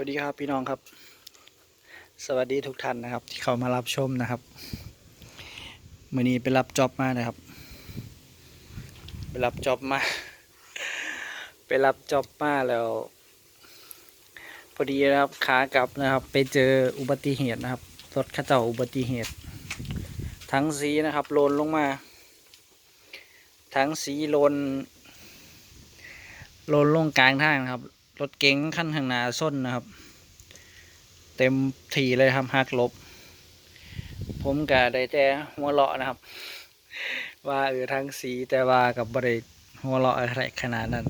วัสดีครับพี่น้องครับ สวัสดีทุกท่านนะครับ ที่เข้ามารับชมนะครับมื่อนี้ไปรับจ็อบมานะครับ ไปรับจ็อบมา ไปรับจ็อบมาแล้วพอดีนะครับขากลับนะครับ ไปเจออุบัติเหตุนะครับรถข้าเจ้าอุบัติเหตุ ทั้งสีนะครับโลนลงมา ทั้งสีโลนโลนลงกลางทางนะครับ รถเก๋งขั้นข้างหน้าส้นนะครับ เต็มทีเลยครับหักลบ ผมก็ได้แต่หัวเราะนะครับ ว่าเออทั้งสีแต่ว่ากับบริหัวเราะอะไรขนาดนั้น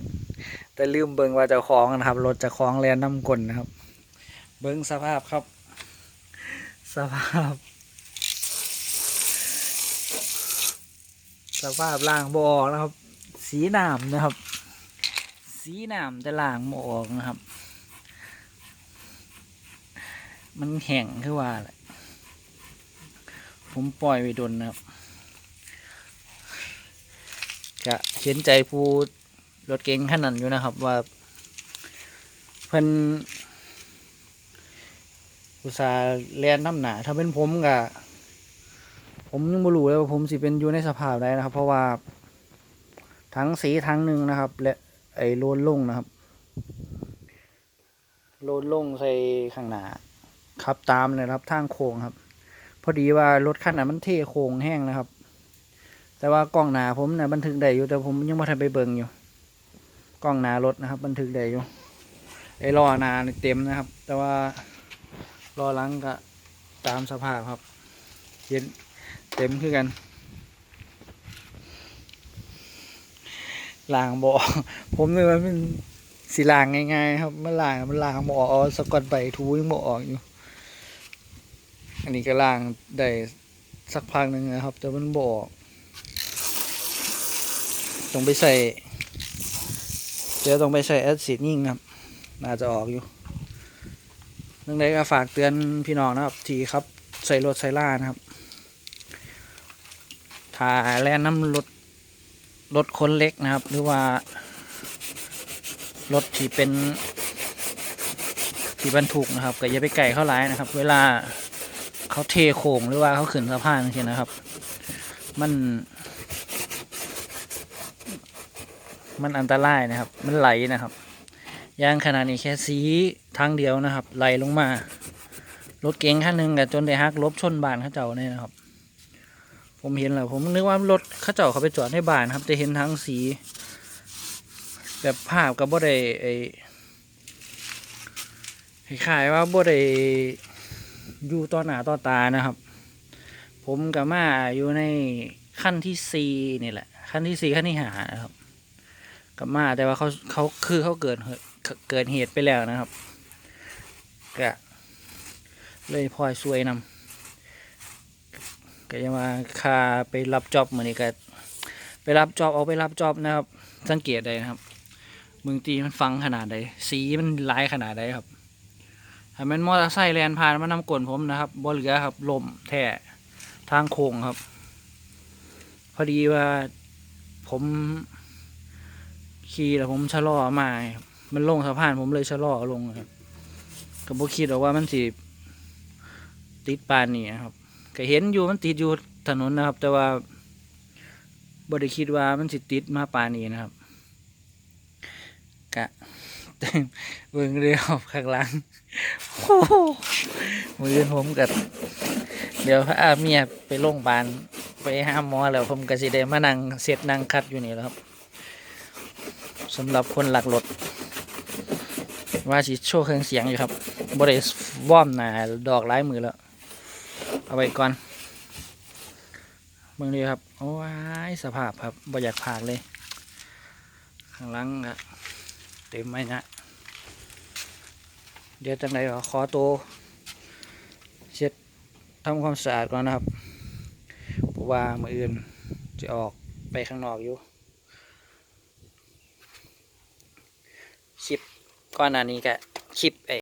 แต่ลืมเบิ่งว่าจะคล้องนะครับ รถจะคล้องแลนน้ำกลนนะครับ เบิ่งสภาพครับ สภาพ สภาพล่างบออกนะครับ สีหนามนะครับ สีหนามแต่ล่างบออกนะครับ มันแห้งคือว่าแหละผมปล่อยไปโดนนะครับกะเห็นใจผู้รถเก๋งขนาดอยู่นะครับว่าเพิ่นอุตสาแลนน้ำหนาถ้าเป็นผมกะผมยังไม่รู้เลยว่าผมสิเป็นอยู่ในสภาพใดนะครับ เพราะว่าทั้งสีทั้งหนึ่งนะครับ และ ไอ้โลนลงนะครับ โลนลงใส่ข้างหน้าขับตามเลยนะครับทางโค้งครับ พอดีว่ารถคันนั้นมันเทโค้งแห้งนะครับ แต่ว่ากล้องหน้าผมเนี่ยบันทึกได้อยู่แต่ผมยังไม่ทันไปเบิ่งอยู่กล้องหน้ารถนะครับ บันทึกได้อยู่ไอ้ล้อหน้านี่เต็มนะครับ แต่ว่าล้อหลังก็ตามสภาพครับเห็นเต็มคือกัน ล้างบ่อผมเนี่ยมันเป็นสีล้างง่ายๆครับมันล้างมันล้างบ่อเอาสกอตใบทูยังบ่ออกอยู่ อันนี้ก็ล้างได้สักพักหนึ่งนะครับ แต่มันบ่ออกต้องไปใส่เดี๋ยวต้องไปใส่แอซิดยิ่งครับ น่าจะออกอยู่นึงใดก็ฝากเตือนพี่น้องนะครับ ทีครับใส่รถใส่ล่านะครับถ้าแล่นน้ำรถ รถคนเล็กนะครับ หรือว่ารถที่เป็นที่บรรทุกนะครับก็อย่าไปไก่เข้าร้ายนะครับ เวลาเขาเทโค้งหรือว่าเขาขึ้นสะพานทีนะครับ มัน มันอันตรายนะครับ มันไหลนะครับยางขนาดนี้แค่สีทางเดียวนะครับ ไหลลงมา รถเก๋งคันหนึ่งกับจนได้ฮักลบชนบานเขาเจ้าเนี่ยนะครับ ผมเห็นแล้วผมนึกว่ารถข้าเจ้าเขาไปจอดในบ้านครับแต่เห็นทั้งสี แบบภาพกับบ่ได้ไอ้คล้ายว่าบ่ได้อยู่ต่อหน้าต่อตานะครับ ผมกับมาอยู่ในขั้นที่สี่นี่แหละ ขั้นที่สี่ขั้นที่หานะครับกับมาแต่ว่าเขาเขาคือเขาเกิดเหตุเกิดเหตุไปแล้วนะครับก็เลยพลอยซวยนำ ก็จะมาคาไปรับจอบมือนี้ก็ไปรับจอบเอาไปรับจอบนะครับ สังเกตได้นะครับมึงตีมันฟังขนาดใดสีมันลายขนาดใดครับถ้ามันมอเตอร์ไซค์แลนผ่านมานำกลนผมนะครับบ่เหลือครับลมแท้ทางโค้งครับ พอดีว่าผมขี่แล้วผมชะลอมามันลงสะพานผมเลยชะลอลงครับก็บ่คิดหรอกว่ามันสิติดปานนี่นะครับ ก็เห็นอยู่มันติดอยู่ถนนนะครับ แต่ว่าบริคิดว่ามันสิติดมาปานี้นะครับกะเบิ่งเรียวข้างหลังโอ้โหมือผมกัเดี๋ยวพาเมียไปโรงพยาบาลไปหาหมอแล้วผมก็สิได้มานั่งเสร็จนั่งคัดอยู่นี่แล้วครับสำหรับคนหลักรถว่าสิโชว์เครื่องเสียงอยู่ครับบริวอมหนาดอกไร้มือแล้ว เอาไว้ก่อนเบิ่งดีครับ โอ้ยสภาพครับบ่อยากผากเลย ข้างหลังอะเต็มไหมนะเดี๋ยวจังไรขอตัวเช็ดทำความสะอาดก่อนนะครับเพราะว่ามืออื่นจะออกไปข้างนอกอยู่คลิปก่อนหน้านี้ก็คลิปไอ